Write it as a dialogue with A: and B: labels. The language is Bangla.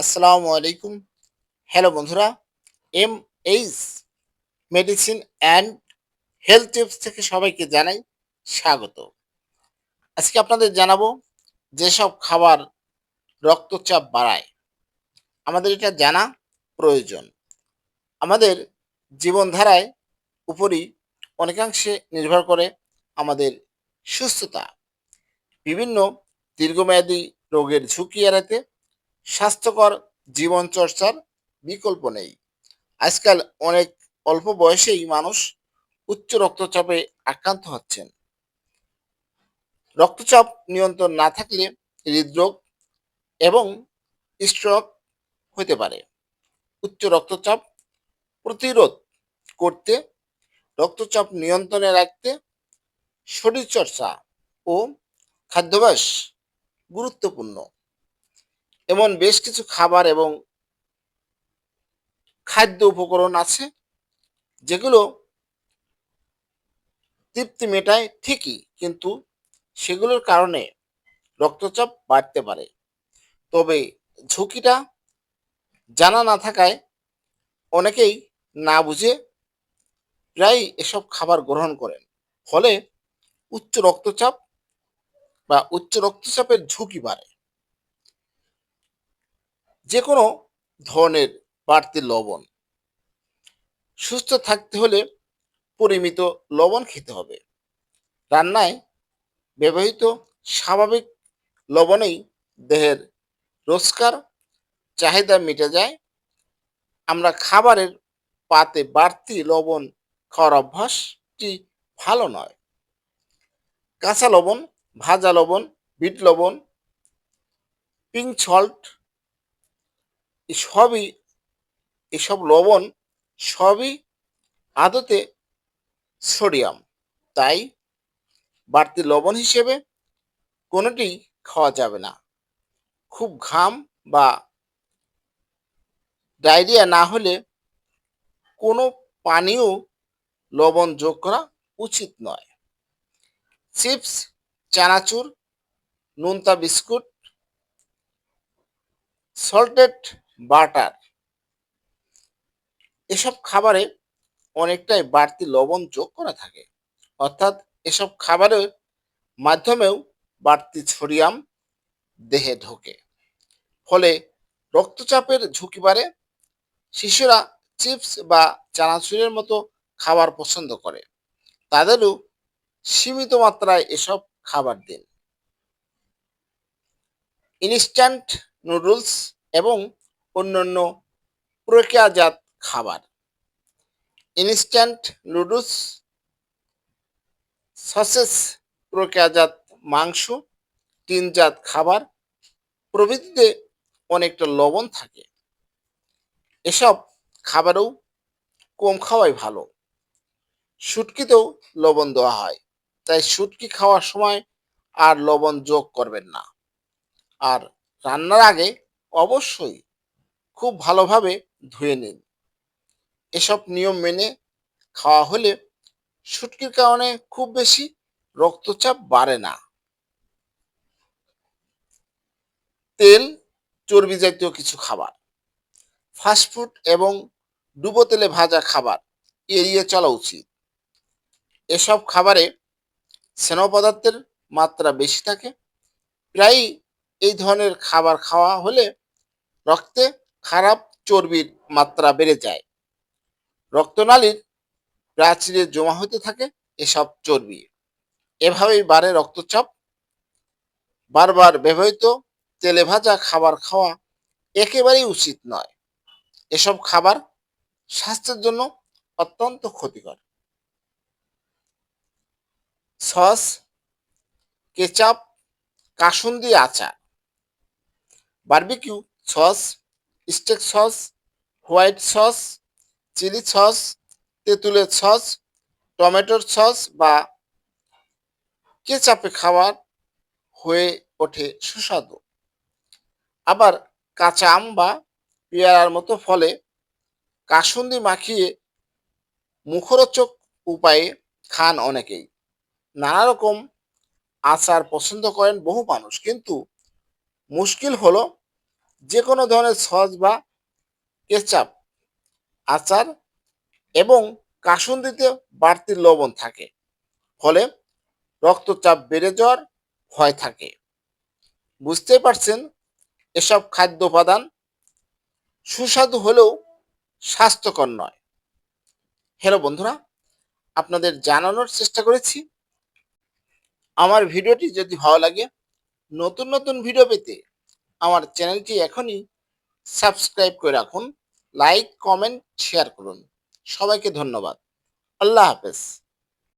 A: আসসালামু আলাইকুম। হ্যালো বন্ধুরা M H medicine and health tips থেকে সবাইকে জানাই স্বাগত। আজকে আপনাদের জানাব যেসব খাবার রক্তচাপ বাড়ায়, আমাদের এটা জানা প্রয়োজন। আমাদের জীবনধারায় উপরই অনেকাংশে নির্ভর করে আমাদের সুস্থতা। বিভিন্ন দীর্ঘমেয়াদী রোগের ঝুঁকি এড়াতে স্বাস্থ্যকর জীবনচর্চার বিকল্প নেই। আজকাল অনেক অল্প বয়সেই মানুষ উচ্চ রক্তচাপে আক্রান্ত হচ্ছেন। রক্তচাপ নিয়ন্ত্রণ না থাকলে হৃদরোগ এবং স্ট্রোক হতে পারে। উচ্চ রক্তচাপ প্রতিরোধ করতে, রক্তচাপ নিয়ন্ত্রণে রাখতে শরীরচর্চা ও খাদ্যাভ্যাস গুরুত্বপূর্ণ। এমন বেশ কিছু খাবার এবং খাদ্য উপকরণ আছে, যেগুলো তৃপ্তি মেটায় ঠিকই, কিন্তু সেগুলোর কারণে রক্তচাপ বাড়তে পারে। তবে ঝুঁকিটা জানা না থাকায় অনেকেই না বুঝে প্রায় এসব খাবার গ্রহণ করেন। ফলে উচ্চ রক্তচাপ বা উচ্চ রক্তচাপের ঝুঁকি বাড়ে। যে কোনো ধরনের বাড়তি লবণ। সুস্থ থাকতে হলে পরিমিত লবণ খেতে হবে। রান্নায় ব্যবহৃত স্বাভাবিক লবণেই দেহের রোজকার চাহিদা মিটে যায়। আমরা খাবারের পাতে বাড়তি লবণ খাওয়ার অভ্যাসটি ভালো নয়। কাঁচা লবণ, ভাজা লবণ, বিট লবণ, পিঙ্ক সল্ট সবই, এসব লবণ সবই আদতে সোডিয়াম। তাই বাড়তি লবণ হিসেবে কোনোটি খাওয়া যাবে না। খুব ঘাম বা ডায়রিয়া না হলে কোনো পানীয় লবণ যোগ করা উচিত নয়। চিপস, চানাচুর, নোনতা বিস্কুট, সল্টেড বাটার। এসব খাবারে অনেকটাই বাড়তি লবণ যোগ করা থাকে। অর্থাৎ এসব খাবারের মাধ্যমেও বাড়তি সোডিয়াম দেহে ঢোকে। ফলে রক্তচাপের ঝুঁকি বাড়ে, শিশুরা চিপস বা চানাচুরের মতো খাবার পছন্দ করে। তাদেরও সীমিত মাত্রায় এসব খাবার দিন। ইনস্ট্যান্ট নুডলস এবং অন্যান্য প্রক্রিয়াজাত খাবার। ইনস্ট্যান্ট নুডলস সসেস প্রক্রিয়াজাত মাংস টিনজাত খাবার প্রভৃতিতে অনেকটা লবণ থাকে। এসব খাবারও কম খাওয়াই ভালো। শুটকিতেও লবণ দেওয়া হয়, তাই শুটকি খাওয়ার সময় আর লবণ যোগ করবেন না। আর রান্নার আগে অবশ্যই খুব ভালোভাবে ধুয়ে নিন। এসব নিয়ম মেনে খাওয়া হলে শুটকির কারণে খুব বেশি রক্তচাপ বাড়ে না। তেল, চর্বি জাতীয় কিছু খাবার ফাস্টফুড এবং ডুবো তেলে ভাজা খাবার এড়িয়ে চলা উচিত। এসব খাবারে স্নেহ পদার্থের মাত্রা বেশি থাকে। প্রায়ই এই ধরনের খাবার খাওয়া হলে রক্তে খারাপ চর্বির মাত্রা বেড়ে যায়। রক্তনালীর প্রাচীরে জমা হতে থাকে এসব চর্বি। এভাবেই বাড়ে রক্তচাপ। বারবার ব্যবহৃত তেলে ভাজা খাবার খাওয়া একেবারেই উচিত নয়। এসব খাবার স্বাস্থ্যের জন্য অত্যন্ত ক্ষতিকর। সস, কেচাপ, কাসুন্দি আচার, barbecue sauce steak sauce, white sauce, chilli sauce, তেঁতুলের সস, টমেটোর সস বা কেচাপে খাবার হয়ে ওঠে সুস্বাদু। আবার কাঁচা আম বা পেয়ারার মতো ফলে কাসুন্দি মাখিয়ে মুখরোচক উপায়ে খান অনেকেই। নানা রকম আচার পছন্দ করেন বহু মানুষ, কিন্তু মুশকিল হলো যে কোনো ধরনের সস বা কেচাপ আচার এবং কাসুন্দিতে বাড়তি লবণ থাকে। ফলে রক্তচাপ বেড়ে যাওয়ার ভয় থাকে। বুঝতেই পারছেন? এসব খাদ্য উপাদান সুস্বাদু হলেও স্বাস্থ্যকর নয়। হ্যালো বন্ধুরা, আপনাদের জানানোর চেষ্টা করেছি। আমার ভিডিওটি যদি ভালো লাগে, নতুন নতুন ভিডিও পেতে আমার চ্যানেলটি এখনই সাবস্ক্রাইব করে রাখুন লাইক কমেন্ট শেয়ার করুন। সবাইকে ধন্যবাদ। আল্লাহ হাফেজ।